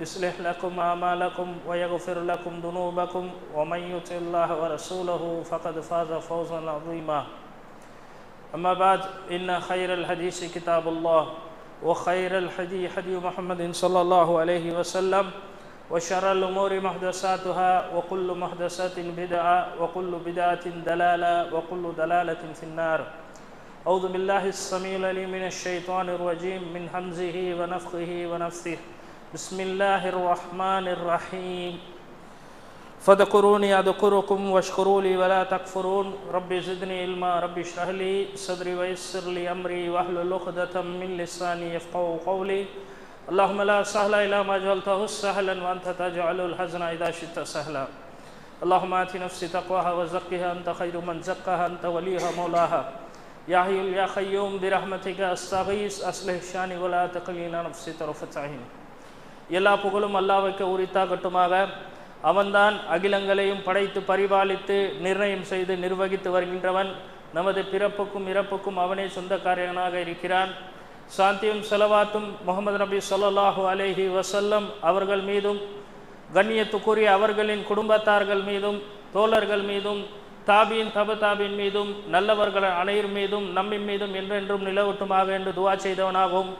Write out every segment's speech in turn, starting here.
يصلح لكم أعمالكم ويغفر لكم ذنوبكم ومن يطع الله ورسوله فقد فاز فوزا عظيما. أما بعد إن خير الحديث كتاب الله وخير الحديث حديث محمد صلى الله عليه وسلم وشر الأمور محدثاتها وكل محدثات بدعة وكل بدعة دلالة وكل دلالة في النار. أعوذ بالله السميع العليم من الشيطان الرجيم من همزه ونفخه ونفثه. بسم الله الرحمن الرحيم فاذكروني أذكركم واشكروا لي ولا تكفرون ربي زدني علما ربي اشرح لي صدري ويسر لي أمري واحلل عقدة من لساني يفقهوا قولي اللهم لا سهل إلا ما جعلته سهلا وأنت تجعل الحزن إذا شئت سهلا اللهم آت نفسي تقواها وزكها أنت خير من زكاها أنت وليها مولاها يا حي يا قيوم برحمتك أستغيث أصلح شاني ولا تقلينا نفسي طرفة عين எல்லா புகழும் அல்லாவுக்கு உரித்தாகட்டுமாக. அவன்தான் அகிலங்களையும் படைத்து பரிபாலித்து நிர்ணயம் செய்து நிர்வகித்து வருகின்றவன். நமது பிறப்புக்கும் இறப்புக்கும் அவனே சொந்தக்காரனாக இருக்கிறான். சாந்தியும் செலவாத்தும் முகமது நபி சொல்லாஹூ அலேஹி வசல்லம் அவர்கள் மீதும் கண்ணியத்துக்குரிய அவர்களின் குடும்பத்தார்கள் மீதும் தோழர்கள் மீதும் தாபியின் தப தாபின் மீதும் நல்லவர்கள் அனைவர் மீதும் நம்மின் மீதும் என்றென்றும் நிலவட்டுமாக என்று துவா செய்தவனாகவும்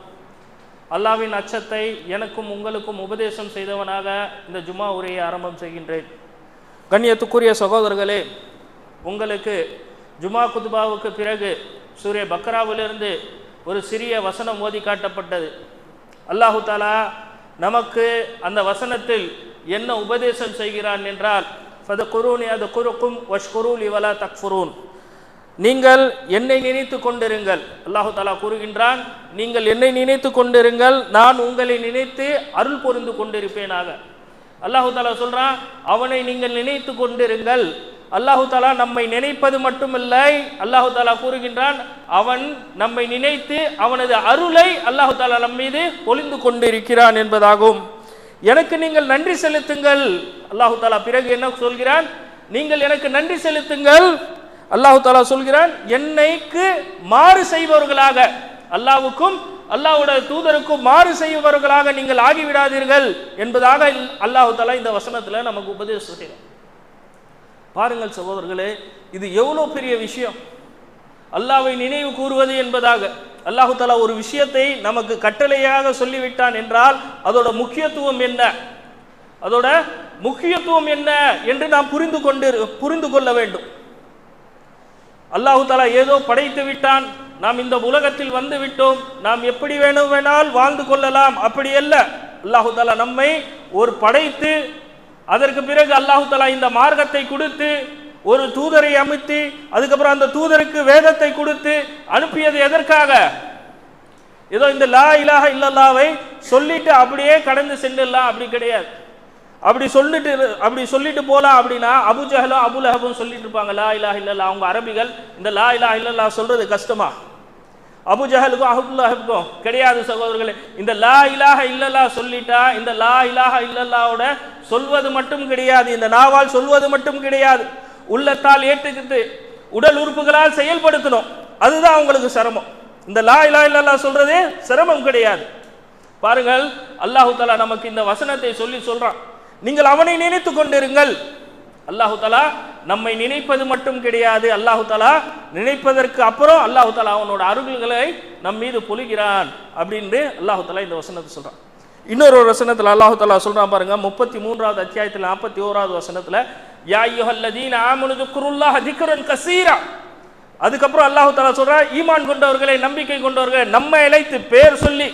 அல்லாவின் அச்சத்தை எனக்கும் உங்களுக்கும் உபதேசம் செய்தவனாக இந்த ஜுமா உரையை ஆரம்பம் செய்கின்றேன். கண்ணியத்துக்குரிய சகோதரர்களே உங்களுக்கு ஜுமா குதுபாவுக்கு பிறகு சூரிய பக்ராவிலிருந்து ஒரு சிறிய வசனம் ஓதி காட்டப்பட்டது. அல்லாஹு தாலா நமக்கு அந்த வசனத்தில் என்ன உபதேசம் செய்கிறான் என்றால் ஃபத குருனி அது குருக்கும் வஷ்குரூல் இவலா தக்ஃபுரூன். நீங்கள் என்னை நினைத்து கொண்டிருங்கள். அல்லாஹு தாலா கூறுகின்றான் நீங்கள் என்னை நினைத்து கொண்டிருங்கள் நான் உங்களை நினைத்து அருள் பொருந்து கொண்டிருப்பேனாக. அல்லாஹு தாலா சொல்றான் அவனை நீங்கள் நினைத்து கொண்டிருங்கள். அல்லாஹு தாலா நம்மை நினைப்பது மட்டுமில்லை. அல்லாஹு தாலா கூறுகின்றான் அவன் நம்மை நினைத்து அவனது அருளை அல்லாஹு தாலா நம் மீது பொழிந்து கொண்டிருக்கிறான் என்பதாகும். எனக்கு நீங்கள் நன்றி செலுத்துங்கள். அல்லாஹு தாலா பிறகு என்ன சொல்கிறான் நீங்கள் எனக்கு நன்றி செலுத்துங்கள். அல்லாஹு தாலா சொல்கிறான் என்னைக்கு மாறு செய்பவர்களாக அல்லாவுக்கும் அல்லாஹுடைய தூதருக்கும் மாறு செய்பவர்களாக நீங்கள் ஆகிவிடாதீர்கள் என்பதாக அல்லாஹு தாலா இந்த வசனத்தில் நமக்கு உபதேசம் செய்கிறேன் பாருங்கள் சகோதரர்களே இது எவ்வளோ பெரிய விஷயம். அல்லாவை நினைவு கூறுவது என்பதாக அல்லாஹு தாலா ஒரு விஷயத்தை நமக்கு கட்டளையாக சொல்லிவிட்டான் என்றால் அதோட முக்கியத்துவம் என்ன? அதோட முக்கியத்துவம் என்ன என்று நாம் புரிந்து கொண்டு புரிந்து கொள்ள வேண்டும். அல்லாஹு தாலா ஏதோ படைத்து விட்டான். நாம் இந்த உலகத்தில் வந்து விட்டோம். நாம் எப்படி வேணும் வேணால் வாழ்ந்து கொள்ளலாம். அப்படி அல்ல. அல்லாஹு தாலா நம்மை ஒரு படைத்து அதற்கு பிறகு அல்லாஹு தாலா இந்த மார்க்கத்தை கொடுத்து ஒரு தூதரை அமைத்து அதுக்கப்புறம் அந்த தூதருக்கு வேதத்தை கொடுத்து அனுப்பியது எதற்காக? ஏதோ இந்த லா இலாக இல்லல்லாவை சொல்லிட்டு அப்படியே கடந்து சென்றுடலாம். அப்படி கிடையாது. அப்படி சொல்லிட்டு அப்படி சொல்லிட்டு போலாம் அப்படின்னா அபுஜஹலோ அபுலஹபும் சொல்லிட்டு இருப்பாங்க லா இலா இல்லல்லா அவங்க அரபிகள் இந்த லா இலா இல்லல்லா சொல்றது கஷ்டமா? அபுஜஹலுக்கும் அஹபுல்லாஹுக்கும் கிடையாது சகோதரர்களே. இந்த லா இலாஹ இல்லல்லா சொல்லிட்டா இந்த லா இலாஹ இல்லல்லாவோட சொல்வது மட்டும் கிடையாது இந்த நாவால் சொல்வது மட்டும் கிடையாது. உள்ளத்தால் ஏற்றுக்கிட்டு உடல் உறுப்புகளால் செயல்படுத்தணும். அதுதான் அவங்களுக்கு சிரமம். இந்த லா இலா இல்லல்லா சொல்றதே சிரமம் கிடையாது. பாருங்கள் அல்லாஹு தாலா நமக்கு இந்த வசனத்தை சொல்லி சொல்றான். நீங்கள் அவனை நினைத்து கொண்டிருங்கள். அல்லாஹு தலா நம்மை நினைப்பது மட்டும் கிடையாது. அல்லாஹு தலா நினைப்பதற்கு அப்புறம் அல்லாஹு தலா அவனோட அருள்களை நம் மீது பொழிகிறான் அப்படின்னு அல்லாஹு தலா இந்த வசனத்தை சொல்றான். இன்னொரு வசனத்தில் அல்லாஹு தலா சொல்றான் பாருங்க முப்பத்தி மூன்றாவது அத்தியாயத்தில் நாற்பத்தி ஓராவது வசனத்தில் யா யுஹல்லதீன ஆமனு குருல்லாஹ் திக்ரன் கசீரா. அதுக்கப்புறம் அல்லாஹு தாலா சொல்றா ஈமான் கொண்டவர்களை நம்பிக்கை கொண்டவர்களை நம்ம அழைத்து பேர் சொல்லி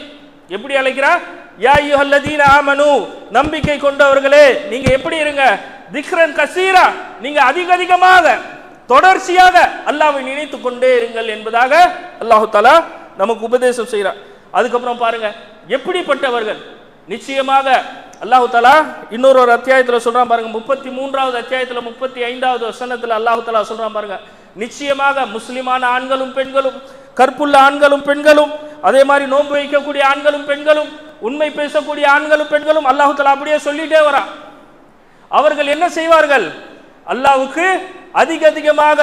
எப்படி அழைக்கிறா? யா யுஹல்லதீன ஆமனு நம்பிக்கை கொண்டவர்களே நீங்க எப்படி இருங்க? திக்ரன் கசீரா நீங்க அதிக அதிகமாக தொடர்ச்சியாக அல்லாவை நினைத்து கொண்டே இருங்கள் என்பதாக அல்லாஹு தாலா நமக்கு உபதேசம் செய்கிறார் அதுக்கப்புறம் பாருங்க எப்படிப்பட்டவர்கள்? நிச்சயமாக அல்லாஹு தாலா இன்னொரு ஒரு அத்தியாயத்தில் சொல்றான் பாருங்க முப்பத்தி மூன்றாவது அத்தியாயத்தில் முப்பத்தி ஐந்தாவது வசனத்தில் அல்லாஹு தாலா சொல்றான் பாருங்க நிச்சயமாக முஸ்லிமான ஆண்களும் பெண்களும் கற்புள்ள ஆண்களும் பெண்களும் அதே மாதிரி நோன்பு வைக்கக்கூடிய ஆண்களும் பெண்களும் உண்மை பேசக்கூடிய ஆண்களும் பெண்களும் அல்லாஹு தலா அப்படியே சொல்லிட்டே வரான். அவர்கள் என்ன செய்வார்கள்? அல்லாவுக்கு அதிக அதிகமாக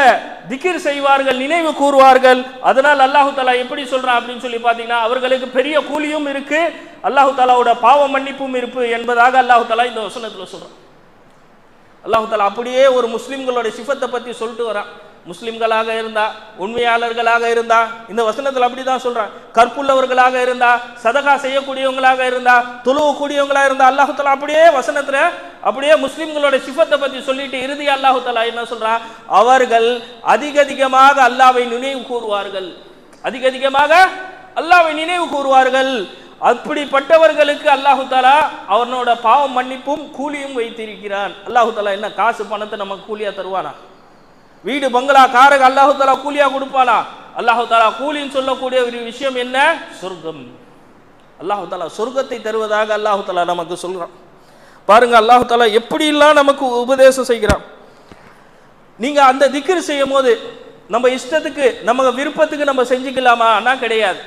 திகிர் செய்வார்கள் நினைவு கூறுவார்கள். அதனால் அல்லாஹு தாலா எப்படி சொல்றான் அப்படின்னு சொல்லி பார்த்தீங்கன்னா அவர்களுக்கு பெரிய கூலியும் இருக்கு அல்லாஹு தாலாவோட பாவ மன்னிப்பும் இருப்பு என்பதாக அல்லாஹு தாலா இந்த வசனத்தில் சொல்றான். அல்லாஹு தாலா அப்படியே ஒரு முஸ்லிம்களோட சிஃபத்தை பத்தி சொல்லிட்டு வரான். முஸ்லிம்களாக இருந்தா உண்மையாளர்களாக இருந்தா இந்த வசனத்தில் அப்படிதான் சொல்றான். கற்புள்ளவர்களாக இருந்தா சதகா செய்யக்கூடியவங்களாக இருந்தா தொழுவக்கூடியவங்களா இருந்தா அல்லாஹுத்தலா அப்படியே வசனத்துல அப்படியே முஸ்லிம்களோட சிஃபத்தை பத்தி சொல்லிட்டு இறுதி அல்லாஹுத்தலா என்ன சொல்றான்? அவர்கள் அதிக அதிகமாக அல்லாவை நினைவு கூறுவார்கள். அதிக அதிகமாக அல்லாவை நினைவு கூறுவார்கள். அப்படிப்பட்டவர்களுக்கு அல்லாஹு தாலா அவனோட பாவம் மன்னிப்பும் கூலியும் வைத்திருக்கிறான். அல்லாஹு தாலா என்ன காசு பணத்தை நமக்கு கூலியா தருவானா? வீடு பங்களா காரக அல்லாஹு தாலா கூலியா கொடுப்பானா அல்லாஹு தாலா கூலின்னு சொல்லக்கூடிய ஒரு விஷயம் என்ன? சொர்க்கம். அல்லாஹு தாலா சொர்க்கத்தை தருவதாக அல்லாஹு தாலா நமக்கு சொல்றான். பாருங்க அல்லாஹு தாலா எப்படிலாம் நமக்கு உபதேசம் செய்கிறான். நீங்க அந்த திக்ர் செய்யும் போது நம்ம இஷ்டத்துக்கு நம்ம விருப்பத்துக்கு நம்ம செஞ்சுக்கலாமா? அண்ணா கிடையாது.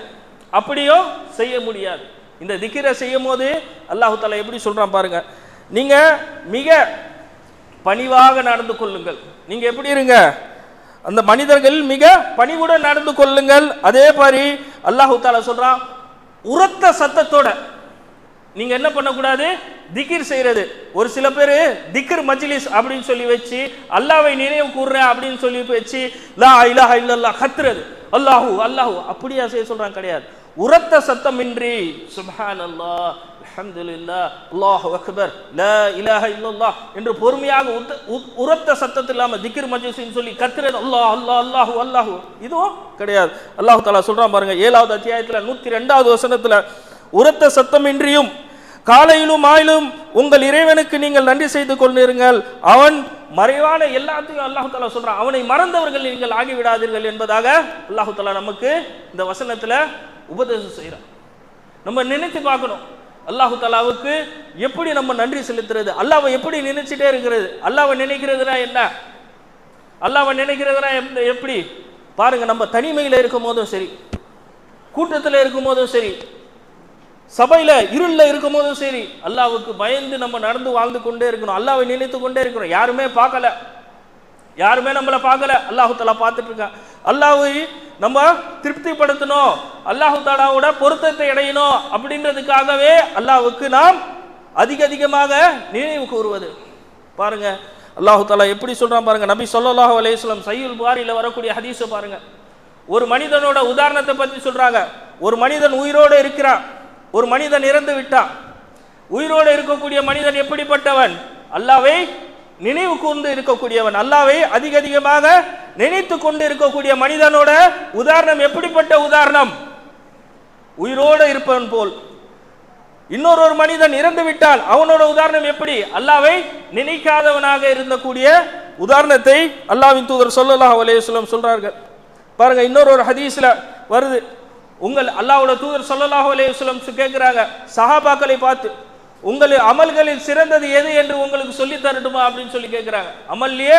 அப்படியும் செய்ய முடியாது. இந்த திக்கிரை செய்யும் போது அல்லாஹு தாலா எப்படி சொல்றான் பாருங்க. நீங்க மிக பணிவாக நடந்து கொள்ளுங்கள். நீங்க எப்படி இருங்க? அந்த மனிதர்கள் மிக பணிவுடன் நடந்து கொள்ளுங்கள். அதே மாதிரி அல்லாஹு தாலா சொல்றான் உரத்த சத்தத்தோட. நீங்க என்ன பண்ணக்கூடாது? திக்கிர் செய்யறது. ஒரு சில பேர் திக்ர் மஜ்லிஸ் அப்படின்னு சொல்லி வச்சு அல்லாவை நினைவு கூறுறேன் அப்படின்னு சொல்லி வச்சு லா இலாஹ இல்லல்லா கத்துறது. அல்லாஹு அல்லாஹு அப்படியா செய்ய சொல்றான் கிடையாது. உரத்த சத்தமின்றி சுபான் அல்லாஹ் அலமதுல்லா அல்லாஹு அக்பர் ல இலாஹ இல்லல்லா என்று பொறுமையாக உத்த- உ- உரத்த சத்தத்தில் இல்லாம திக்ர் மஜூசின்னு சொல்லி கத்துறது அல்லாஹ் அல்லாஹ் அல்லாஹு அல்லாஹு. இதுவும் கிடையாது. அல்லாஹு தாலா சொல்றான் பாருங்க ஏழாவது அத்தியாயத்துல நூத்தி ரெண்டாவது வசனத்துல உரத்த சத்தமின்றியும் காலையிலும் ஆயிலும் உங்கள் இறைவனுக்கு நீங்கள் நன்றி செய்து கொண்டிருங்கள் அவன் மறைவான எல்லாத்தையும் அல்லாஹு தாலா சொல்றான். அவனை மறந்தவர்கள் நீங்கள் ஆகிவிடாதீர்கள் என்பதாக அல்லாஹு தாலா நமக்கு இந்த வசனத்துல உபதேசம் செய்கிறான் நம்ம நினைத்து பார்க்கணும். அல்லாஹு தாலாவுக்கு எப்படி நம்ம நன்றி செலுத்துறது? அல்லாவை எப்படி நினைச்சிட்டே இருக்கிறது? அல்லாவை நினைக்கிறதுனா என்ன? அல்லாவை நினைக்கிறதுனா எந்த- எப்படி? பாருங்க நம்ம தனிமையில் இருக்கும் போதும் சரி கூட்டத்தில் இருக்கும் போதும் சரி சபையில் இருளில் இருக்கும் போதும் சரி அல்லாவுக்கு பயந்து நம்ம நடந்து வாழ்ந்து கொண்டே இருக்கணும். அல்லாவை நினைத்து கொண்டே இருக்கிறோம் யாருமே பார்க்கல. யாருமே நம்மளை பார்க்கல. அல்லாஹு தாலா பார்த்துட்டு இருக்கான் அல்லாஹு நம்ம திருப்திப்படுத்தணும். அல்லாஹு தாலாவோட பொருத்தத்தை அடையணும் அப்படின்றதுக்காகவே அல்லாஹுக்கு நாம் அதிக அதிகமாக நினைவு கூறுவது. பாருங்க. அல்லாஹு தாலா எப்படி சொல்றான் பாருங்க. நபி சொல்லாஹு அலையம் சையுல் புகாரியில் வரக்கூடிய ஹதீஸை பாருங்க. ஒரு மனிதனோட உதாரணத்தை பத்தி சொல்றாங்க. ஒரு மனிதன் உயிரோடு இருக்கிறான். ஒரு மனிதன் இறந்து விட்டான். உயிரோடு இருக்கக்கூடிய மனிதன் எப்படிப்பட்டவன்? அல்லாவை நினைவு கூர்ந்து இருக்கக்கூடியவன் அல்லாவை அதிக அதிகமாக நினைத்து கொண்டு இருக்கக்கூடிய மனிதனோட உதாரணம் எப்படிப்பட்ட உதாரணம்? உயிரோடு இருப்பவன் போல். இன்னொரு ஒரு மனிதன் இறந்து விட்டால் அவனோட உதாரணம் எப்படி? அல்லாவை நினைக்காதவனாக இருந்தக்கூடிய உதாரணத்தை அல்லாவின் தூதர் ஸல்லல்லாஹு அலைஹி வஸல்லம் சொல்றார்கள். பாருங்க இன்னொரு ஒரு ஹதீஸ்ல வருது. உங்கள் அல்லாவோட தூதர் ஸல்லல்லாஹு அலைஹி கேட்கிறாங்க கேட்குறாங்க சஹாபாக்களை பார்த்து உங்கள் அமல்களில் சிறந்தது எது என்று உங்களுக்கு சொல்லி தரட்டுமா அப்படின்னு சொல்லி கேட்குறாங்க அமல்லையே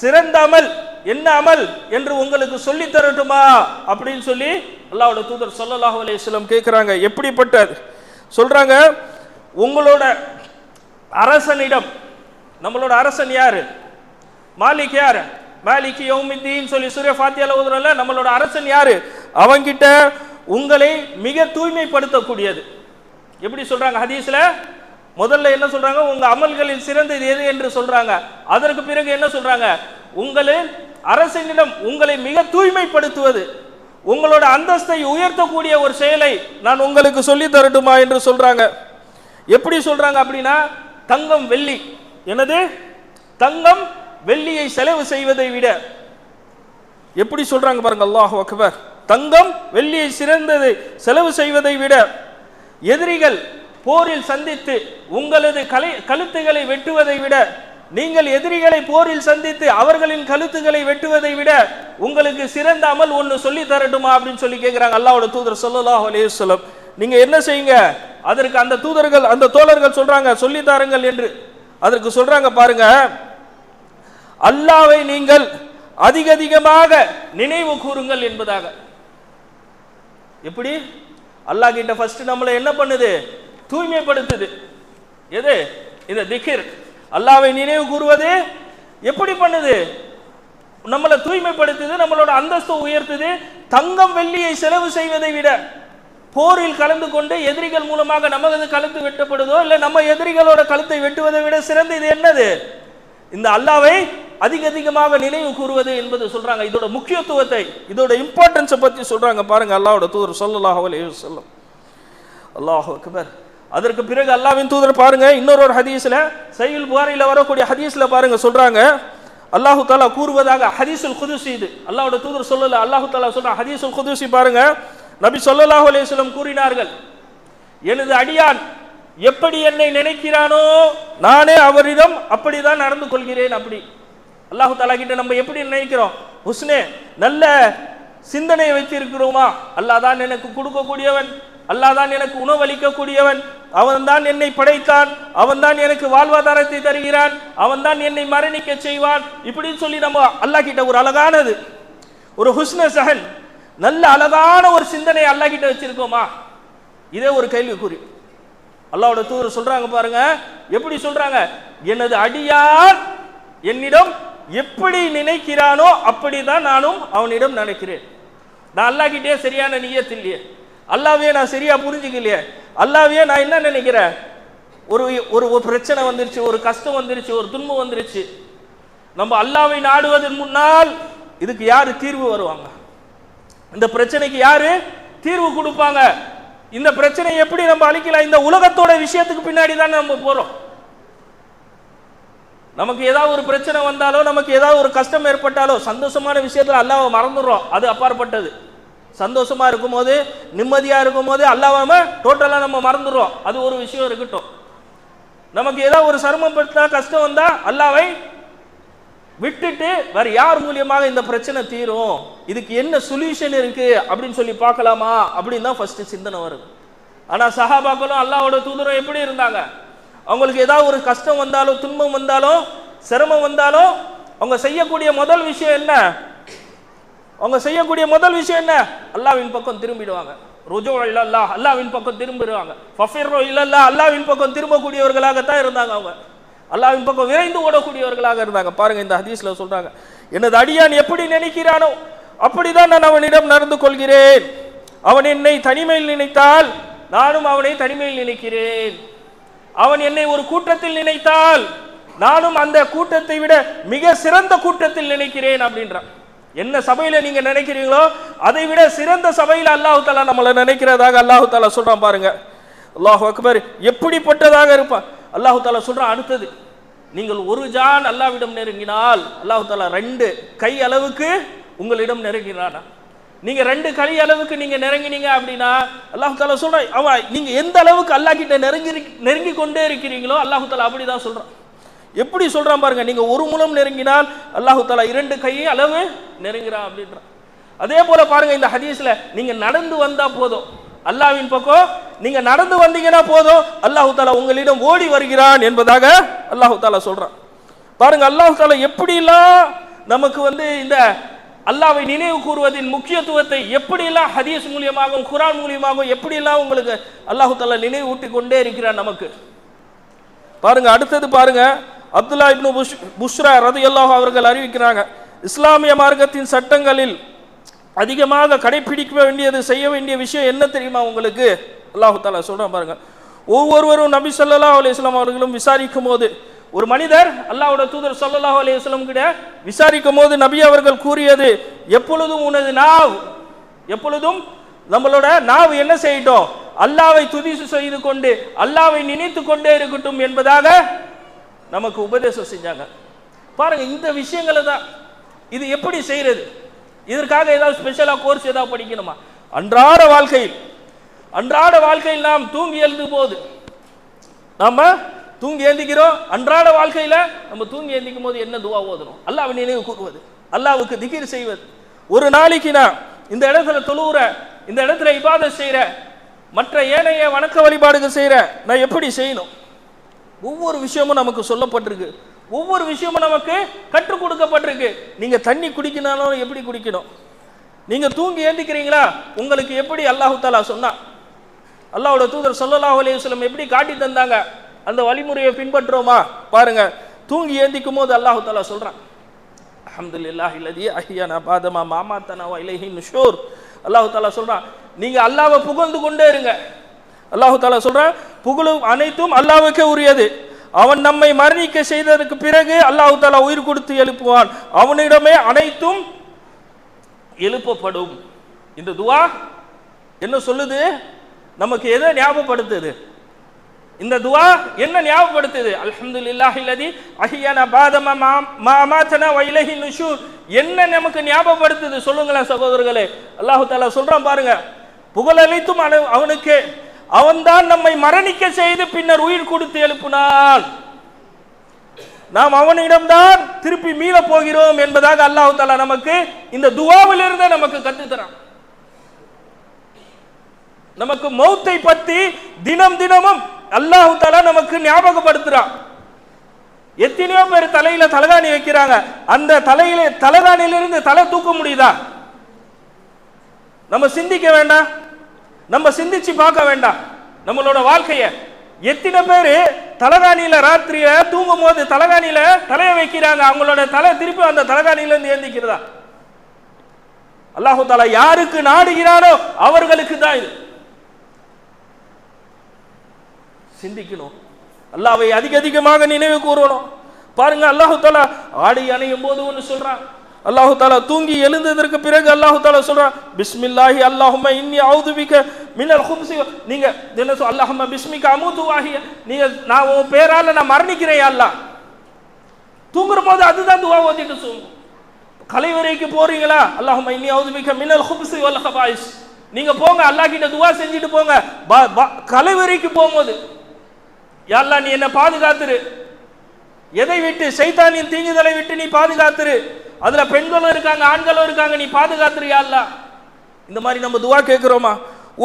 சிறந்த அமல் என்ன அமல் என்று உங்களுக்கு சொல்லி தரட்டுமா அப்படின்னு சொல்லி அல்லாவோட தூதர் ஸல்லல்லாஹு அலையம் வஸல்லம் கேட்குறாங்க எப்படிப்பட்டது சொல்றாங்க உங்களோட அரசனிடம் நம்மளோட அரசன் யாரு? மாலிக் யாரு? மாலிக் யோமித்தின்னு சொல்லி சூரிய ஃபாத்தியால ஓதுறோம்ல நம்மளோட அரசன் யாரு? அவங்கிட்ட உங்களை மிக தூய்மைப்படுத்தக்கூடியது. எப்படி சொல்றாங்க ஹதீஸ்ல? முதல்ல என்ன சொல்றாங்க? உங்க அமல்களில் சிறந்தது எது என்று சொல்றாங்க. அதற்கு பிறகு என்ன சொல்றாங்க? உங்களின் அரசனிடம் உங்களை மிக தூய்மைப்படுத்துவது உங்களோட அந்தஸ்தை உயர்த்தக்கூடிய ஒரு செயலை நான் உங்களுக்கு சொல்லி தரட்டுமா என்று சொல்றாங்க. எப்படி சொல்றாங்க அப்படின்னா தங்கம் வெள்ளி. எனது தங்கம் வெள்ளியை செலவு செய்வதை விட. எப்படி சொல்றாங்க பாருங்க அல்லாஹ் அக்பர். தங்கம் வெள்ளியை சிறந்தது செலவு செய்வதை விட. எதிரிகள் போரில் சந்தித்து உங்களது கலை கழுத்துகளை வெட்டுவதை விட நீங்கள் எதிரிகளை போரில் சந்தித்து அவர்களின் கழுத்துகளை வெட்டுவதை விட உங்களுக்கு சிறந்த அமல் ஒன்று சொல்லி தரட்டுமா அப்படின்னு சொல்லி கேட்குறாங்க அல்லாவோட தூதர் சொல்லலாஹ் அலைஹி வஸல்லம். நீங்க என்ன செய்யுங்க? அதற்கு அந்த தூதர்கள் அந்த தோழர்கள் சொல்றாங்க சொல்லி தாருங்கள் என்று. அதற்கு சொல்றாங்க பாருங்க அல்லாவை நீங்கள் அதிக அதிகமாக நினைவு கூறுங்கள் என்பதாக. எப்படி? அல்லாஹ் கிட்ட ஃபர்ஸ்ட் நம்மளை என்ன பண்ணுது? தூய்மைப்படுத்துது. எது? இந்த திகிர். அல்லாவை நினைவு கூறுவது எப்படி பண்ணுது? நம்மளை தூய்மைப்படுத்துது நம்மளோட அந்தஸ்து உயர்த்துது தங்கம் வெள்ளியை செலவு செய்வதை விட போரில் கலந்து கொண்டு எதிரிகள் மூலமாக நமது கழுத்து வெட்டப்படுதோ இல்லை நம்ம எதிரிகளோட கழுத்தை வெட்டுவதை விட சிறந்த இது என்னது? இந்த அல்லாவை அதிக அதிகமாக நினைவு கூறுவது என்பது சொல்றாங்க. இதோட முக்கியத்துவத்தை இதோட இம்பார்ட்டன்ஸை பற்றி சொல்றாங்க பாருங்க அல்லாவோட தூதர் ஸல்லல்லாஹு அலைஹி சொல்லும் அல்லாஹ் அக்பர். அதற்கு பிறகு அல்லாவின் தூதர் பாருங்க இன்னொரு ஒரு ஹதீஸ்ல சையுல் புகாரியில் வரக்கூடிய ஹதீஸ்ல பாருங்க சொல்றாங்க அல்லாஹு தாலா கூறுவதாக ஹதீசுல் குதுசி இது. அல்லாவோட தூதர் சொல்லல அல்லாஹு தாலா சொல்ற ஹதீசுல் குதுசி பாருங்க நபி சொல்லல்லாஹு அலைஹி கூறினார்கள் எனது அடியான் எப்படி என்னை நினைக்கிறானோ நானே அவரிடம் அப்படிதான் நடந்து கொள்கிறேன் அப்படி. அல்லாஹு தாலா கிட்ட நம்ம எப்படி நினைக்கிறோம்? ஹுஸ்னே நல்ல சிந்தனை வைத்திருக்கிறோமா? அல்லாஹ் தான் எனக்கு கொடுக்கக்கூடியவன். அல்லாஹ் தான் எனக்கு உணவளிக்கக்கூடியவன். அவன் தான் என்னை படைத்தான். அவன் தான் எனக்கு வாழ்வாதாரத்தை தருகிறான். அவன் தான் என்னை மரணிக்க செய்வான். இப்படின்னு சொல்லி நம்ம அல்லாஹ் கிட்ட ஒரு அழகானது. ஒரு ஹுஸ்ன சஹன் நல்ல அழகான ஒரு சிந்தனை அல்லாஹ் கிட்ட வச்சிருக்கோமா? இதே ஒரு கேள்விக்குறி. அல்லாவோட தூர் சொல்றாங்க பாருங்க. எப்படி சொல்றாங்க? எனது அடியார் என்னிடம் எப்படி நினைக்கிறானோ அப்படிதான் நானும் அவனிடம் நினைக்கிறேன். நான் அல்லாஹ்கிட்டயே சரியான நியத் இல்லையே அல்லாவே நான் சரியா புரிஞ்சுக்கலையே. அல்லாவே நான் என்ன நினைக்கிறேன்? ஒரு ஒரு ஒரு பிரச்சனை வந்துருச்சு ஒரு கஷ்டம் வந்துருச்சு ஒரு துன்பம் வந்துருச்சு. நம்ம அல்லாவை நாடுவதன் முன்னால் இதுக்கு யாரு தீர்வு வருவாங்க? இந்த பிரச்சனைக்கு யாரு தீர்வு கொடுப்பாங்க? இந்த பிரச்சனை எப்படி நம்ம அழிக்கலாம்? இந்த உலகத்தோட விஷயத்துக்கு பின்னாடி தான் நம்ம போறோம். நமக்கு ஏதாவது ஒரு பிரச்சனை வந்தாலோ நமக்கு ஏதாவது ஒரு கஷ்டம் ஏற்பட்டாலோ சந்தோஷமான விஷயத்துல அல்லாவை மறந்துடுறோம். அது அப்பாற்பட்டது. சந்தோஷமா இருக்கும்போது நிம்மதியா இருக்கும்போது அல்லாம டோட்டலா நம்ம மறந்துடுறோம். அது ஒரு விஷயம் இருக்கட்டும். நமக்கு ஏதாவது ஒரு சிரமம் பட்டா கஷ்டம் வந்தா அல்லாவை விட்டுட்டு வேற யார் மூலியமாக இந்த பிரச்சனை தீரும்? இதுக்கு என்ன சொல்யூஷன் இருக்கு? அப்படின்னு சொல்லி பார்க்கலாமா? அப்படின்னு தான் ஃபர்ஸ்ட் சிந்தனை வருது. ஆனா சஹாபாக்களும் அல்லாவோட தூதரும் எப்படி இருந்தாங்க? அவங்களுக்கு ஏதாவது ஒரு கஷ்டம் வந்தாலும் துன்பம் வந்தாலும் சிரமம் வந்தாலும் அவங்க செய்யக்கூடிய முதல் விஷயம் என்ன? அவங்க செய்யக்கூடிய முதல் விஷயம் என்ன? அல்லாவின் பக்கம் திரும்பிடுவாங்க. ருஜோ இல்லல்லா அல்லாவின் பக்கம் திரும்பிடுவாங்க. ஃபஃபிரோ இல்லல்லா அல்லாவின் பக்கம் திரும்பக்கூடியவர்களாகத்தான் இருந்தாங்க அவங்க. அல்லாவின் பக்கம் விரைந்து ஓடக்கூடியவர்களாக இருந்தாங்க. பாருங்க இந்த ஹதீஸ்ல சொல்றாங்க. எனது அடியான் எப்படி நினைக்கிறானோ அப்படிதான் நான் அவனிடம் நடந்து கொள்கிறேன். அவன் என்னை தனிமையில் நினைத்தால் நானும் அவனை தனிமையில் நினைக்கிறேன். அவன் என்னை ஒரு கூட்டத்தில் நினைத்தால் நானும் அந்த கூட்டத்தை விட மிக சிறந்த கூட்டத்தில் நினைக்கிறேன் அப்படின்றான். என்ன சபையில நீங்க நினைக்கிறீங்களோ அதை விட சிறந்த சபையில் அல்லாஹு தாலா நம்மளை நினைக்கிறதாக அல்லாஹு தாலா சொல்றான் பாருங்க. அல்லாஹு அக்பர் எப்படிப்பட்டதாக இருப்பான் அல்லாஹு தாலா சொல்றான் அடுத்தது நீங்கள் ஒரு ஜான் அல்லாவிடம் நெருங்கினால் அல்லாஹு தாலா ரெண்டு கை அளவுக்கு உங்களிடம் நெருங்கினானா நீங்க ரெண்டு கை அளவுக்கு நீங்க நெருங்கினீங்க அப்படின்னா அல்லாஹு தாலா சொல்றான் அவன் நீங்க எந்த அளவுக்கு அல்லாஹ் கிட்ட நெருங்கி நெருங்கி கொண்டே இருக்கிறீங்களோ அல்லாஹு தாலா அப்படிதான் சொல்றான். எப்படி சொல்றான் பாருங்க நீங்க ஒரு மூலம் நெருங்கினால் அல்லாஹு தாலா இரண்டு கையை அளவு நெருங்கிறான் அப்படின்றான். அதே போல பாருங்க இந்த ஹதீஸ்ல நீங்க நடந்து வந்தா போதும். அல்லாவின் பக்கம் நீங்க நடந்து வந்தீங்கன்னா போதும். அல்லாஹு தாலா உங்களிடம் ஓடி வருகிறான் என்பதாக அல்லாஹு தாலா சொல்றான். பாருங்க அல்லாஹு தாலா எப்படிலாம் நமக்கு வந்து இந்த அல்லாவை நினைவு கூறுவதின் முக்கியத்துவத்தை எப்படியெல்லாம் ஹதீஸ் மூலியமாகவும் குரான் மூலியமாகவும் எப்படியெல்லாம் உங்களுக்கு அல்லாஹு தாலா நினைவு ஊட்டி கொண்டே இருக்கிறான் நமக்கு. பாருங்க அடுத்தது பாருங்க அப்துல்லா இப்னு புஷ் புஷ்ரா ரது ரதியல்லாஹு அவர்கள் அறிவிக்கிறாங்க இஸ்லாமிய மார்க்கத்தின் சட்டங்களில் அதிகமாக கடைபிடிக்க வேண்டியது செய்ய வேண்டிய விஷயம் என்ன தெரியுமா உங்களுக்கு? அல்லாஹு தாலா சொல்கிறேன் பாருங்க. ஒவ்வொருவரும் நபி ஸல்லல்லாஹு அலைஹி அவர்களும் விசாரிக்கும் போது ஒரு மனிதர் அல்லாஹோட தூதர் ஸல்லல்லாஹு அலைஹி வஸல்லம் கிட்ட விசாரிக்கும் போது நபி அவர்கள் கூறியது எப்பொழுதும் உனது நாவ் எப்பொழுதும் நம்மளோட நாவ் என்ன செய்யட்டும்? அல்லாவை துதிசு செய்து கொண்டு அல்லாவை நினைத்து கொண்டே இருக்கட்டும் என்பதாக நமக்கு உபதேசம் செஞ்சாங்க. பாருங்க இந்த விஷயங்களை தான் இது எப்படி செய்யறது? இதற்காக ஏதாவது ஸ்பெஷலாக கோர்ஸ் ஏதாவது படிக்கணுமா? அன்றாட வாழ்க்கையில் அன்றாட வாழ்க்கையில் நாம் தூங்கி எழுந்து போது நம்ம தூங்கி ஏந்திக்கிறோம் அன்றாட வாழ்க்கையில நம்ம தூங்கி ஏந்திக்கும் போது என்ன துவா ஓதணும்? அல்லாஹ் நினைவு கூறுவது அல்லாஹ்வுக்கு திகிர் செய்வது. ஒரு நாளைக்கு நான் இந்த இடத்துல தொழுவுற இந்த இடத்துல இபாதத் செய்கிற மற்ற ஏனைய வணக்க வழிபாடுகள் செய்கிற நான் எப்படி செய்யணும்? ஒவ்வொரு விஷயமும் நமக்கு சொல்லப்பட்டிருக்கு. ஒவ்வொரு விஷயமும் நமக்கு கற்றுக் கொடுக்கப்பட்டிருக்கு. நீங்க தண்ணி குடிக்கினாலும் எப்படி குடிக்கணும்? நீங்க தூங்கி ஏந்திக்கிறீங்களா? உங்களுக்கு எப்படி அல்லாஹு தாலா சொன்னா அல்லாஹ்வோட தூதர் ஸல்லல்லாஹு அலைஹி எப்படி காட்டி தந்தாங்க? அந்த வழிமுறையை பின்பற்றுறோமா? பாருங்க. தூங்கி ஏந்திக்கும் போது அல்லாஹு தாலா சொல்றான். அல்ஹம்துலில்லாஹி இல்லதி அஹியானா பாதமா மாமாத்தனா தனாவா இலைஹி நுஷூர். அல்லாஹு தாலா சொல்றான் நீங்க அல்லாவை புகழ்ந்து கொண்டே இருங்க. அல்லாஹு தாலா சொல்றான் புகழும் அனைத்தும் அல்லாவுக்கே உரியது. அவன் நம்மை மரணிக்க செய்ததற்கு பிறகு அல்லாஹு தாலா உயிர் கொடுத்து எழுப்புவான். அவனிடமே அனைத்தும் எழுப்பப்படும். இந்த துவா என்ன சொல்லுது? நமக்கு எதை ஞாபகப்படுத்துது? இந்த துவா என்ன ஞாபகப்படுத்துது? அலமது அல்லதி அஹியன பாதம மா அமாத்தனா நுஷூர் என்ன நமக்கு ஞாபகப்படுத்துது? சொல்லுங்களேன் சகோதரர்களே. அல்லாஹு தாலா சொல்றான் பாருங்க. புகழ் அனைத்தும் அவனுக்கு. அவன்தான் நம்மை மரணிக்க செய்து பின்னர் உயிர் கொடுத்து எழுப்பினான். நாம் அவனிடம்தான் திருப்பி மீள போகிறோம் என்பதாக அல்லாஹு தாலா நமக்கு இந்த துவாவிலிருந்து நமக்கு கற்றுத்தரான். நமக்கு மௌத்தை பத்தி தினம் தினமும் அல்லாஹ் தாலா நமக்கு ஞாபகப்படுத்துறான். எத்தனையோ பேர் தலையில தலகாணி வைக்கிறாங்க. அந்த தலையில தலகாணியிலிருந்து தலை தூக்க முடியுதா? நம்ம சிந்திக்க வேண்டாம். நம்ம சிந்திச்சு பார்க்க வேண்டாம். நம்மளோட வாழ்க்கைய எத்தனை பேர் தலகாணியில ராத்திரிய தூங்கும் போது தலகாணியில தலையை வைக்கிறாங்க? அவங்களோட தலை திருப்பி அந்த தலகாணியில இருந்து ஏந்திக்கிறதா? அல்லாஹு தாலா யாருக்கு நாடுகிறாரோ அவர்களுக்கு தான் இது. சிந்திக்கணும். அல்லாவை அதிக அதிகமாக நினைவு கூறணும். பாருங்க அல்லாஹு தாலா ஆடி அணையும் போது ஒன்று சொல்றான். அல்லாஹு தாலா தூங்கி எழுந்ததற்கு பிறகு அல்லாஹு தாலா சொல்றான் பிஸ்மில்லாஹி அல்லாஹும இன்னி அவுதுபிக்க மின்னல் ஹும்சி நீங்க என்ன சொல் அல்லாஹும பிஸ்மிக்க அமுது வாஹிய. நீங்க நான் உன் பேரால நான் மரணிக்கிறேன் அல்லாஹ். தூங்குற போது அதுதான் துவா ஓதிட்டு தூங்கும் கலைவரைக்கு போறீங்களா? அல்லாஹும இன்னி அவுதுபிக்க மின்னல் ஹும்சி வல் ஹபாயிஸ் நீங்க போங்க அல்லாஹ் கிட்ட துவா செஞ்சுட்டு போங்க. ப- ப- கலைவரைக்கு போகும்போது யாரெல்லாம் நீ என்ன பாதுகாத்துரு. எதை விட்டு? சைத்தானின் தீங்குதலை விட்டு நீ பாதுகாத்துரு. அதுல பெண்களும் இருக்காங்க ஆண்களும் இருக்காங்க நீ பாதுகாத்துரு யா இந்த மாதிரி நம்ம துவா கேட்கிறோமா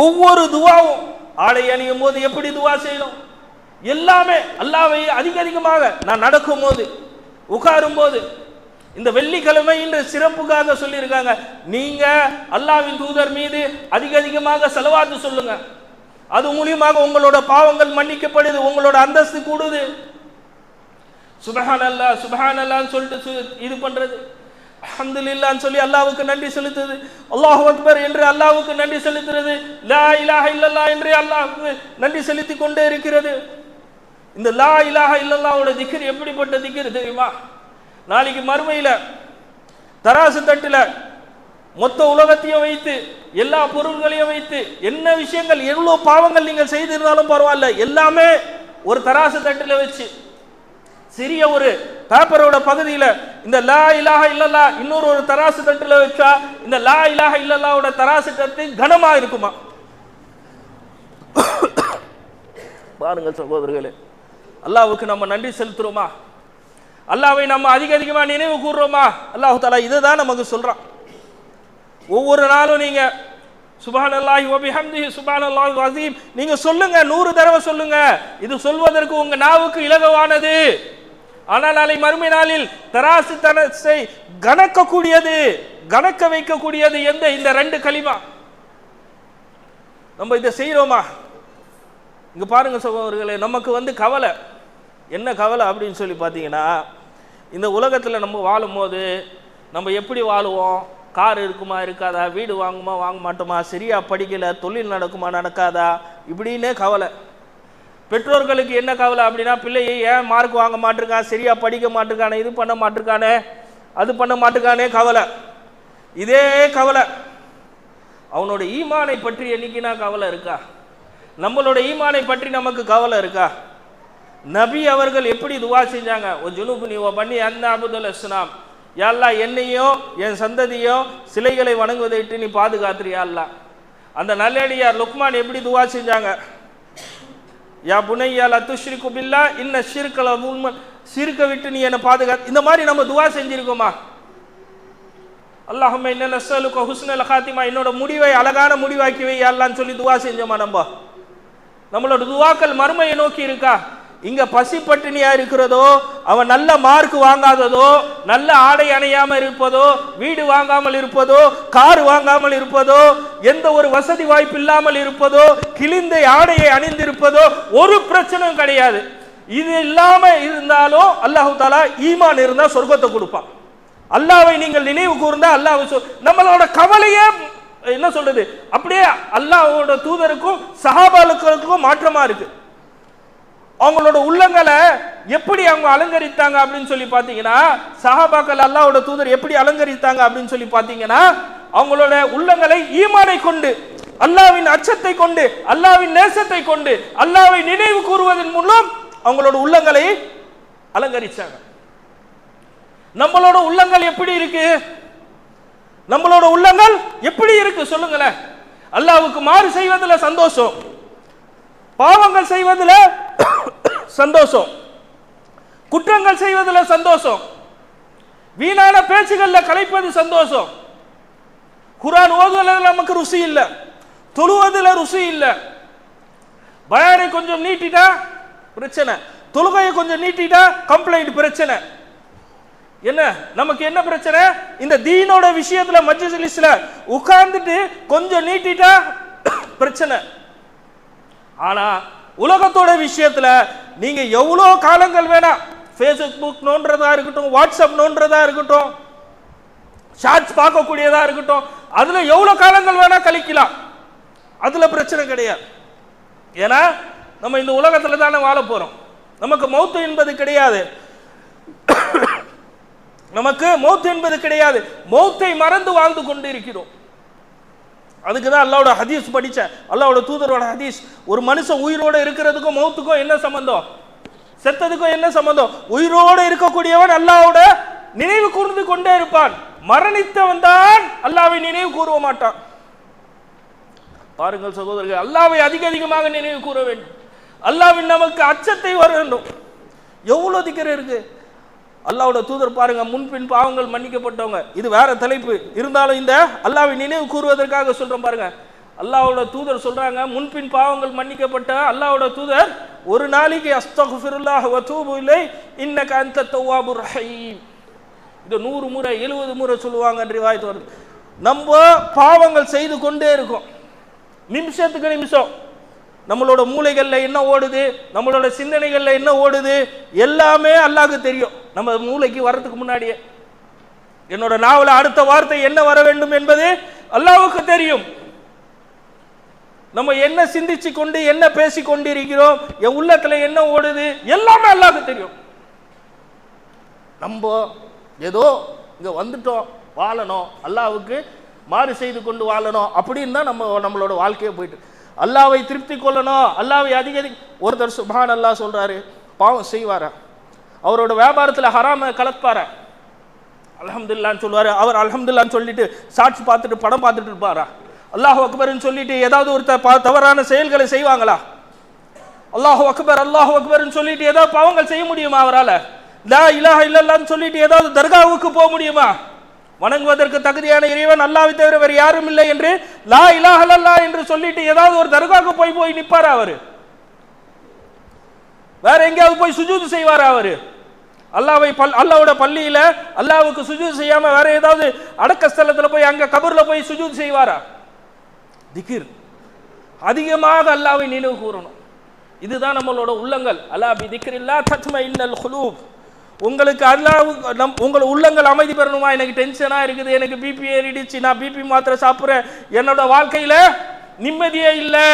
ஒவ்வொரு துவாவும் ஆடை அணியும் போது எப்படி துவா செய்யணும்? எல்லாமே அல்லாவை அதிக அதிகமாக நான் நடக்கும் போது உட்காரும் போது இந்த வெள்ளிக்கிழமை இன்று சிறப்புக்காக சொல்லியிருக்காங்க. நீங்க அல்லாவின் தூதர் மீது அதிக அதிகமாக செலவாத்து சொல்லுங்க. அது மூலியமாக உங்களோட பாவங்கள் மன்னிக்கப்படுது உங்களோட அந்தஸ்து கூடுது. சுபஹான் அல்லா சுபஹான் அல்லான்னு சொல்லிட்டு சு- இது பண்றது. அல்ஹம்துலில்லாஹ்னு சொல்லி அல்லாவுக்கு நன்றி செலுத்துது. அல்லாஹ் அக்பர் என்று அல்லாவுக்கு நன்றி செலுத்துறது. லா இலாஹ இல்லல்லா என்று அல்லாஹ்வுக்கு நன்றி செலுத்தி கொண்டே இருக்கிறது. இந்த லா இலாஹ இல்லல்லாவோட திக்கர் எப்படிப்பட்ட திக்கர் தெரியுமா? நாளைக்கு மறுமையில் தராசு தட்டில் மொத்த உலகத்தையும் வைத்து எல்லா பொருள்களையும் வைத்து என்ன விஷயங்கள் எவ்வளோ பாவங்கள் நீங்கள் செய்திருந்தாலும் பரவாயில்ல. எல்லாமே ஒரு தராசு தட்டில் வச்சு சிறிய ஒரு பேப்பரோட பகுதியில் இந்த லா இலாக இல்லல்லா இன்னொரு ஒரு தராசு தட்டில் வச்சா இந்த லா இலாக இல்லல்லாவோட தராசு தட்டு கனமா இருக்குமா? பாருங்க சகோதரர்களே அல்லாவுக்கு நம்ம நன்றி செலுத்துறோமா? அல்லாவை நம்ம அதிக அதிகமாக நினைவு கூறுறோமா? அல்லாஹு தாலா இதை தான் நமக்கு சொல்கிறான் ஒவ்வொரு நாளும் நீங்க சுபானல்லாஹி சுபான் அல்லாஹ் அஸீம் நீங்கள் சொல்லுங்கள் நூறு தடவை சொல்லுங்கள் இது சொல்வதற்கு உங்கள் நாவுக்கு இலகுவானது. ஆனால் நாளை மறுமை நாளில் தராசு தனசை கணக்கக்கூடியது கணக்க வைக்கக்கூடியது எந்த? இந்த ரெண்டு களிமா. நம்ம இதை செய்கிறோமா இங்க பாருங்க சகோதரர்களே நமக்கு வந்து கவலை. என்ன கவலை அப்படின்னு சொல்லி பார்த்தீங்கன்னா இந்த உலகத்தில் நம்ம வாழும்போது நம்ம எப்படி வாழுவோம்? கார் இருக்குமா இருக்காதா? வீடு வாங்குமா வாங்க மாட்டோமா? சரியா படிக்கல தொழில் நடக்குமா நடக்காதா? இப்படின்னே கவலை. பெற்றோர்களுக்கு என்ன கவலை அப்படின்னா பிள்ளையை ஏன் மார்க் வாங்க மாட்டிருக்கான் சரியாக படிக்க மாட்டிருக்கானே இது பண்ண மாட்டிருக்கானே அது பண்ண மாட்டிருக்கானே கவலை. இதே கவலை. அவனோட ஈமானை பற்றி என்னைக்குனா கவலை இருக்கா? நம்மளோட ஈமானை பற்றி நமக்கு கவலை இருக்கா? நபி அவர்கள் எப்படி துவா செஞ்சாங்க? ஒரு ஜுனுபு நீ பண்ணி அந்த அபுதுல் இஸ்லாம் யாழ்லா என்னையும் என் சந்ததியும் சிலைகளை வணங்குவதை விட்டு நீ பாதுகாத்துறியா அல்லா? அந்த நல்லடியார் லுக்மான் எப்படி துவா செஞ்சாங்க? யா புனையா லத்துஷ்ரிக்கு பில்லா இன்ன ஷிர்கல உண்மன் சிறுக்க விட்டு நீ என்னை பாதுகா இந்த மாதிரி நம்ம துவா செஞ்சிருக்கோமா? அல்லாஹம் என்ன நசலுக்கு ஹுஸ்னல் ஹாத்திமா என்னோட முடிவை அழகான முடிவாக்கி வை சொல்லி துவா செஞ்சோமா நம்ம? நம்மளோட துவாக்கள் மர்மையை நோக்கி இருக்கா? இங்க பசி பட்டினியா இருக்கிறதோ அவன் நல்ல மார்க் வாங்காததோ நல்ல ஆடை அணையாம இருப்பதோ வீடு வாங்காமல் இருப்பதோ கார் வாங்காமல் இருப்பதோ எந்த ஒரு வசதி வாய்ப்பு இல்லாமல் இருப்பதோ கிழிந்த ஆடையை அணிந்திருப்பதோ ஒரு பிரச்சனையும் கிடையாது. இது இல்லாம இருந்தாலும் அல்லாஹு தாலா ஈமான் இருந்தா சொர்க்கத்தை கொடுப்பான். அல்லாவை நீங்கள் நினைவு கூர்ந்தா அல்லாஹ் நம்மளோட கவலையே என்ன சொல்றது? அப்படியே அல்லாஹ்வோட தூதருக்கும் சஹாபாலுக்கும் மாற்றமா இருக்கு. அவங்களோட உள்ளங்களை எப்படி அவங்க அலங்கரித்தாங்க அப்படின்னு சொல்லி பார்த்தீங்கன்னா சஹாபாக்கள் அல்லாவோட தூதர் எப்படி அலங்கரித்தாங்க அப்படின்னு சொல்லி பார்த்தீங்கன்னா அவங்களோட உள்ளங்களை ஈமானை கொண்டு அல்லாவின் அச்சத்தை கொண்டு அல்லாவின் நேசத்தை கொண்டு அல்லாவை நினைவு கூறுவதன் மூலம் அவங்களோட உள்ளங்களை அலங்கரிச்சாங்க. நம்மளோட உள்ளங்கள் எப்படி இருக்கு? நம்மளோட உள்ளங்கள் எப்படி இருக்கு? சொல்லுங்களேன். அல்லாவுக்கு மாறு செய்வதில் சந்தோஷம். பாவங்கள் செய்வதில் சந்தோஷம். குற்றங்கள் செய்வதில் சந்தோஷம். வீணான பேச்சுகளில் கலைப்பது சந்தோஷம். குரான் ஓதுவதில் நமக்கு ருசி இல்லை. தொழுவதில் ருசி இல்லை. பயானை கொஞ்சம் நீட்டிட்டா பிரச்சனை. தொழுகையை கொஞ்சம் நீட்டிட்டா கம்ப்ளைண்ட் பிரச்சனை. என்ன? நமக்கு என்ன பிரச்சனை? இந்த தீனோட விஷயத்துல மஜ்லிஸ்ல உட்கார்ந்துட்டு கொஞ்சம் நீட்டிட்டா பிரச்சனை. ஆனா உலகத்தோட விஷயத்துல நீங்க எவ்வளோ காலங்கள் வேணாம் ஃபேஸ்புக் நோன்றதா இருக்கட்டும் வாட்ஸ்அப் நோன்றதா இருக்கட்டும் ஷார்ட்ஸ் பார்க்கக்கூடியதா இருக்கட்டும் அதுல எவ்வளோ காலங்கள் வேணா கழிக்கலாம். அதுல பிரச்சனை கிடையாது. ஏன்னா நம்ம இந்த உலகத்துல தானே வாழ போறோம். நமக்கு மௌத்து என்பது கிடையாது. நமக்கு மௌத்து என்பது கிடையாது. மௌத்தை மறந்து வாழ்ந்து கொண்டு இருக்கிறோம் அதுக்கு தான் அல்லாவோட ஹதீஸ் படித்தேன் அல்லாவோட தூதரோட ஹதீஸ். ஒரு மனுஷன் உயிரோடு இருக்கிறதுக்கும் மௌத்துக்கும் என்ன சம்மந்தம் செத்ததுக்கும் என்ன சம்மந்தம் உயிரோடு இருக்கக்கூடியவன் அல்லாவோட நினைவு கூர்ந்து கொண்டே இருப்பான். மரணித்தவன் தான் அல்லாவை நினைவு கூற மாட்டான். பாருங்கள் சகோதரர்கள் அல்லாவை அதிக அதிகமாக நினைவு கூற வேண்டும். அல்லாவின் நமக்கு அச்சத்தை வர வேண்டும். எவ்வளவு திக்கர் இருக்கு? அல்லாவோட தூதர் பாருங்க முன்பின் பாவங்கள் மன்னிக்கப்பட்டவங்க. இது வேற தலைப்பு. இருந்தாலும் இந்த அல்லாவை நினைவு கூறுவதற்காக சொல்றோம் பாருங்க. அல்லாவோட தூதர் சொல்றாங்க முன்பின் பாவங்கள் மன்னிக்கப்பட்ட அல்லாவோட தூதர் ஒரு நாளைக்கு அஸ்தகுஃபிருல்லாஹ் வதூபு இல்லை இன்னக அந்த தவ்வாபுர் ரஹீம். இது நூறு முறை எழுபது முறை சொல்லுவாங்க ரிவாயத்து வருது. நம்ம பாவங்கள் செய்து கொண்டே இருக்கோம். நிமிஷத்துக்கு நிமிஷம். நம்மளோட மூளைகளில் என்ன ஓடுது? நம்மளோட சிந்தனைகளில் என்ன ஓடுது? எல்லாமே அல்லாஹ்க்கு தெரியும். நம்ம மூளைக்கு வர்றதுக்கு முன்னாடியே. என்னோட நாவல அடுத்த வார்த்தை என்ன வர வேண்டும் என்பது அல்லாவுக்கு தெரியும். நம்ம என்ன சிந்திச்சு கொண்டு என்ன பேசி கொண்டிருக்கிறோம் என் உள்ளத்துல என்ன ஓடுது? எல்லாமே அல்லாவுக்கு தெரியும். நம்ம ஏதோ இங்க வந்துட்டோம் வாழணும். அல்லாவுக்கு மாறு செய்து கொண்டு வாழணும். அப்படின்னு தான் நம்ம நம்மளோட வாழ்க்கையை போயிட்டு. அல்லாவை திருப்தி கொள்ளணும். அல்லாவை அதிக அதிக ஒருத்தர் சுபான் அல்லாஹ் சொல்கிறாரு பாவம் செய்வாரா? அவரோட வியாபாரத்தில் ஹராம கலப்பாரா? அலமதுல்லான்னு சொல்லுவார். அவர் அலமதுல்லான்னு சொல்லிட்டு சாட்சி பார்த்துட்டு படம் பார்த்துட்டு இருப்பாரா? அல்லாஹ் அக்பர்னு சொல்லிட்டு ஏதாவது ஒரு தவறான செயல்களை செய்வாங்களா? அல்லாஹ் அக்பர் அல்லாஹ் அக்பர்னு சொல்லிட்டு ஏதாவது பாவங்கள் செய்ய முடியுமா அவரால்? லா இலாஹ இல்லல்லான்னு சொல்லிட்டு ஏதாவது தர்காவுக்கு போக முடியுமா? வணங்குவதற்கு தகுதியான இறைவன் அல்லாவை தவிர வேறு யாரும் இல்லை என்று லா இலாஹ இல்லல்லாஹ் என்று சொல்லிட்டு ஏதாவது ஒரு தர்காவுக்கு போய் போய் நிப்பாரா அவர்? வேற எங்கேயாவது போய் சுஜூது செய்வாரா அவர்? அல்லாவை பல் அல்லாவோட பள்ளியில அல்லாவுக்கு சுஜூது செய்யாம வேற ஏதாவது அடக்க ஸ்தலத்தில் போய் அங்க கபர்ல போய் சுஜூது செய்வாரா? திகிர். அதிகமாக அல்லாவை நினைவு கூறணும். இதுதான் நம்மளோட உள்ளங்கள். அல்லாஹ் பி திக்ரில்லா தத்ம இன்னல் குலூப். உங்களுக்கு அல்லாஹ் நம் உங்கள் உள்ளங்கள் அமைதி பெறணுமா? எனக்கு டென்ஷனாக இருக்குது. எனக்கு பிபி ஏறிடுச்சு. நான் பிபி மாத்திரை சாப்பிட்றேன். என்னோட வாழ்க்கையில் நிம்மதியே இல்லை.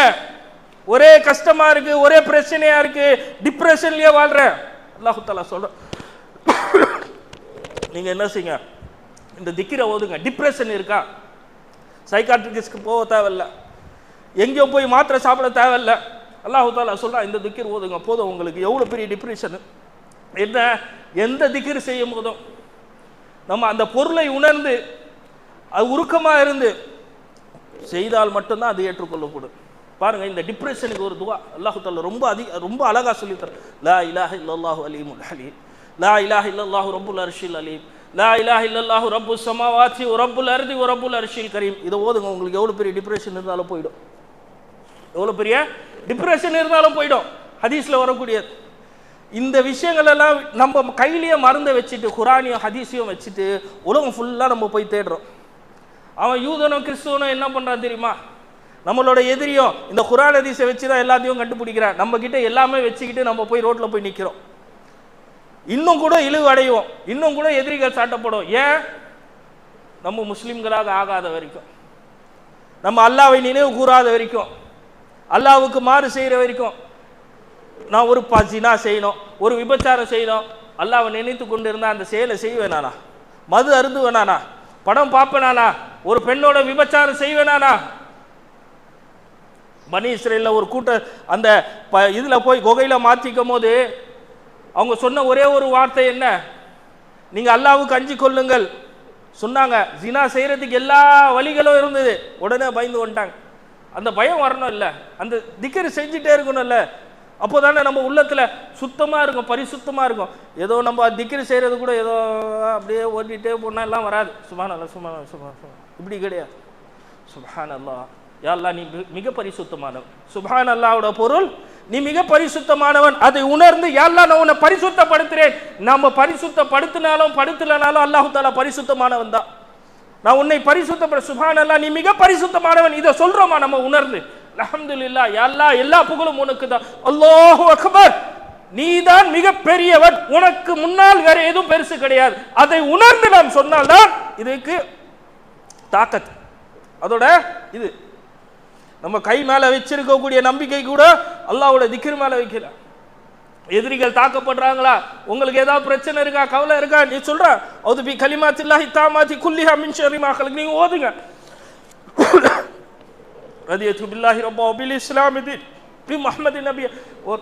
ஒரே கஷ்டமாக இருக்குது ஒரே பிரச்சனையாக இருக்குது டிப்ரெஷன்லேயே வாழ்கிறேன் அல்லாஹுத்தாலா சொல்கிறேன் நீங்கள் என்ன செய்யுங்க? இந்த திக்கிரை ஓதுங்க. டிப்ரெஷன் இருக்கா? சைக்காட்ரிஸ்ட்க்கு போக தேவையில்ல. எங்கேயும் போய் மாத்திரை சாப்பிட தேவையில்ல. அல்லாஹு தாலா இந்த திக்கிர் ஓதுங்க. போதும். உங்களுக்கு எவ்வளோ பெரிய டிப்ரெஷனு என்ன? எந்த திக்கிர் செய்யும் போதும் நம்ம அந்த பொருளை உணர்ந்து அது உருக்கமாக இருந்து செய்தால் மட்டும்தான் அது ஏற்றுக்கொள்ளப்படும் பாருங்க இந்த டிப்ரெஷனுக்கு ஒரு துவா. அல்லாஹு தாலா ரொம்ப அதிக ரொம்ப அழகாக சொல்லித்தர லா இலாஹ இல்லல்லாஹு அலீமுல் அலி லா இலாஹ இல்லல்லாஹு ரப்புல் அர்ஷில் அலீம். லா இலாஹ இல்லல்லாஹு ரப்பு சமாவாச்சி ரப்புல் அருதி ரப்புல் அர்ஷில் கரீம். இதை ஓதுங்க உங்களுக்கு எவ்வளோ பெரிய டிப்ரெஷன் இருந்தாலும் போயிடும். எவ்வளோ பெரிய? டிப்ரெஷன் இருந்தாலும் போயிடும். ஹதீஸில் வரக்கூடியது. இந்த விஷயங்கள் எல்லாம் நம்ம கையிலேயே மருந்தை வச்சுட்டு குரானியும் ஹதீஸையும் வச்சுட்டு உலகம் ஃபுல்லாக நம்ம போய் தேடுறோம். அவன் யூதனும் கிறிஸ்துவனும் என்ன பண்ணுறான் தெரியுமா? நம்மளோட எதிரியும் இந்த குரான் ஹதீஸை வச்சு தான் எல்லாத்தையும் கண்டுபிடிக்கிறான். நம்ம கிட்ட எல்லாமே வச்சுக்கிட்டு நம்ம போய் ரோட்டில் போய் நிற்கிறோம் இன்னும் கூட இழிவு அடைவோம். இன்னும் கூட எதிரிகள் சாட்டப்படும். ஏன்? நம்ம முஸ்லிம்களாக ஆகாத வரைக்கும். நம்ம அல்லாவை நினைவு கூறாத வரைக்கும். அல்லாவுக்கு மாறு செய்கிற வரைக்கும். நான் ஒரு பசினா செய்யணும் ஒரு விபச்சாரம் செய்யணும். அல்லாவை நினைத்து கொண்டு இருந்தால் அந்த செயலை செய்வேனானா மது அருந்துவேனானா படம் பார்ப்பேனானா ஒரு பெண்ணோட விபச்சாரம் செய்வேனானா பனி இஸ்ரேலில் ஒரு கூட்ட அந்த ப இதில் போய் குகையில் மாற்றிக்கும் போது அவங்க சொன்ன ஒரே ஒரு வார்த்தை என்ன? நீங்கள் அல்லாவுக்கு அஞ்சு கொள்ளுங்கள் சொன்னாங்க ஜினா செய்கிறதுக்கு எல்லா வழிகளும் இருந்தது. உடனே பயந்து வந்துட்டாங்க. அந்த பயம் வரணும் இல்லை அந்த திக்கர் செஞ்சுட்டே இருக்கணும்ல. அப்போ தானே நம்ம உள்ளத்தில் சுத்தமாக இருக்கும் பரிசுத்தமாக இருக்கும். ஏதோ நம்ம திக்கிரி செய்கிறது கூட ஏதோ அப்படியே ஓட்டிகிட்டே போனால் எல்லாம் வராது. சுபான் அல்லா சுபான் சுபான் இப்படி கிடையாது. சுபான் அல்லா யாழ்லா நீ மிக பரிசுத்தமானவன். சுபான் அல்லாவோட பொருள் நீ மிக பரிசுத்தமானவன். அதை உணர்ந்து யாழ்லா நான் உன்னை பரிசுத்தப்படுத்துகிறேன் நம்ம பரிசுத்தப்படுத்தினாலும் படுத்தலனாலும் அல்லாஹு தாலா பரிசுத்தமானவன் தான். நான் உன்னை பரிசுத்தப்பட சுபான் அல்லா நீ மிக பரிசுத்தமானவன். இதை சொல்கிறோமா நம்ம உணர்ந்து? அல்ஹம்துலில்லாஹ் எல்லா எல்லா புகழும் உனக்கு தான் அல்லாஹு அக்பர். நீதான் மிக பெரியவன் உனக்கு முன்னால் வேற எதுவும் பெருசு கிடையாது. அதை உணர்ந்து நாம் சொன்னால்தான் இதுக்கு தாக்கத். அதோட இது. நம்ம கை மேல வச்சிருக்கக்கூடிய நம்பிக்கை கூட அல்லாவோட திக்கிர் மேல வைக்கல. எதிரிகள் தாக்கப்படுறாங்களா? உங்களுக்கு ஏதாவது பிரச்சனை இருக்கா? கவலை இருக்கா? நீ சொல்ற. அது பி கலிமாத்தில்லாஹி தாமாத்தி குல்லிஹா மின் ஷர்ரி நீங்க ஓதுங்க. ரதியத்து பில்லாஹி ரப்பா அபில் இஸ்லாம் இது. பி முகமது நபி ஒரு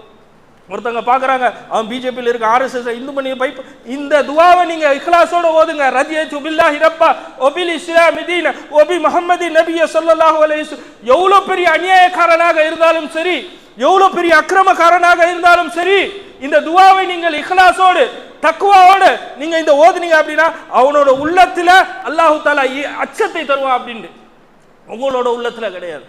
ஒருத்தங்க பார்க்குறாங்க அவன் பிஜேபியில் இருக்க ஆர்எஸ்எஸ் இந்து பண்ணி பைப் இந்த துவாவை நீங்கள் இக்லாஸோட ஓதுங்க. ரதியத்து பில்லாஹி ரப்பா ஒபில் இஸ்லாம் இதீன ஒபி முகமது நபிய சொல்லல்லாஹு அலைஹி எவ்வளோ பெரிய அநியாயக்காரனாக இருந்தாலும் சரி எவ்வளோ பெரிய அக்கிரமக்காரனாக இருந்தாலும் சரி இந்த துவாவை நீங்கள் இக்லாஸோடு தக்குவாவோடு நீங்கள் இந்த ஓதுனீங்க அப்படின்னா அவனோட உள்ளத்தில் அல்லாஹு தாலா அச்சத்தை தருவான் அப்படின்ட்டு. உங்களோட உள்ளத்தில் கிடையாது.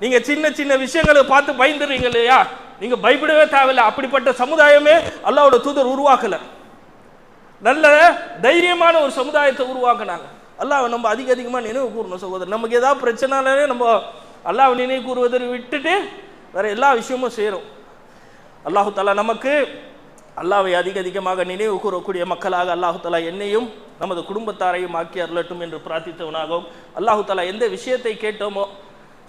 நீங்க சின்ன சின்ன விஷயங்களை பார்த்து பயந்துடுறீங்க இல்லையா? நீங்க பயப்படவே தேவையில்லை. அப்படிப்பட்ட சமுதாயமே அல்லாவோட தூதர் உருவாக்கல. நல்ல தைரியமான ஒரு சமுதாயத்தை உருவாக்குனாங்க. அல்லாஹ் நம்ம அதிக அதிகமாக நினைவு கூறணும் சகோதரர். நமக்கு ஏதாவது பிரச்சனாலே நம்ம அல்லாஹ் நினைவு கூறுவதை விட்டுட்டு வேற எல்லா விஷயமும் செய்கிறோம் அல்லாஹு தாலா நமக்கு அல்லாவை அதிக அதிகமாக நினைவு கூறக்கூடிய மக்களாக அல்லாஹுத்தலா என்னையும் நமது குடும்பத்தாரையும் ஆக்கி அருளட்டும் என்று பிரார்த்தித்தவனாகவும் அல்லாஹுத்தலா எந்த விஷயத்தை கேட்டோமோ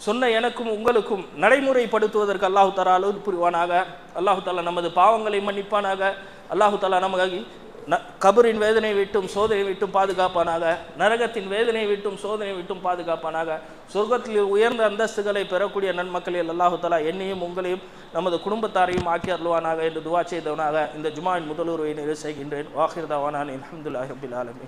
சொன்ன எனக்கும் உங்களுக்கும் நடைமுறைப்படுத்துவதற்கு அல்லாஹு தாலா அலுவல் புரிவானாக. அல்லாஹு தாலா நமது பாவங்களை மன்னிப்பானாக. அல்லாஹு தாலா நமக்கு கபரின் வேதனை விட்டும் சோதனை விட்டும் பாதுகாப்பானாக நரகத்தின் வேதனை விட்டும் சோதனை விட்டும் பாதுகாப்பானாக சொர்க்கத்தில் உயர்ந்த அந்தஸ்துகளை பெறக்கூடிய நன்மக்களில் அல்லாஹுத்தலா என்னையும் உங்களையும் நமது குடும்பத்தாரையும் ஆக்கி அருள்வானாக என்று துவா செய்தவனாக இந்த ஜுமாவின் முதலுரையை நிறைவு செய்கின்றேன். வாஹிர் தவானான் ஆலமி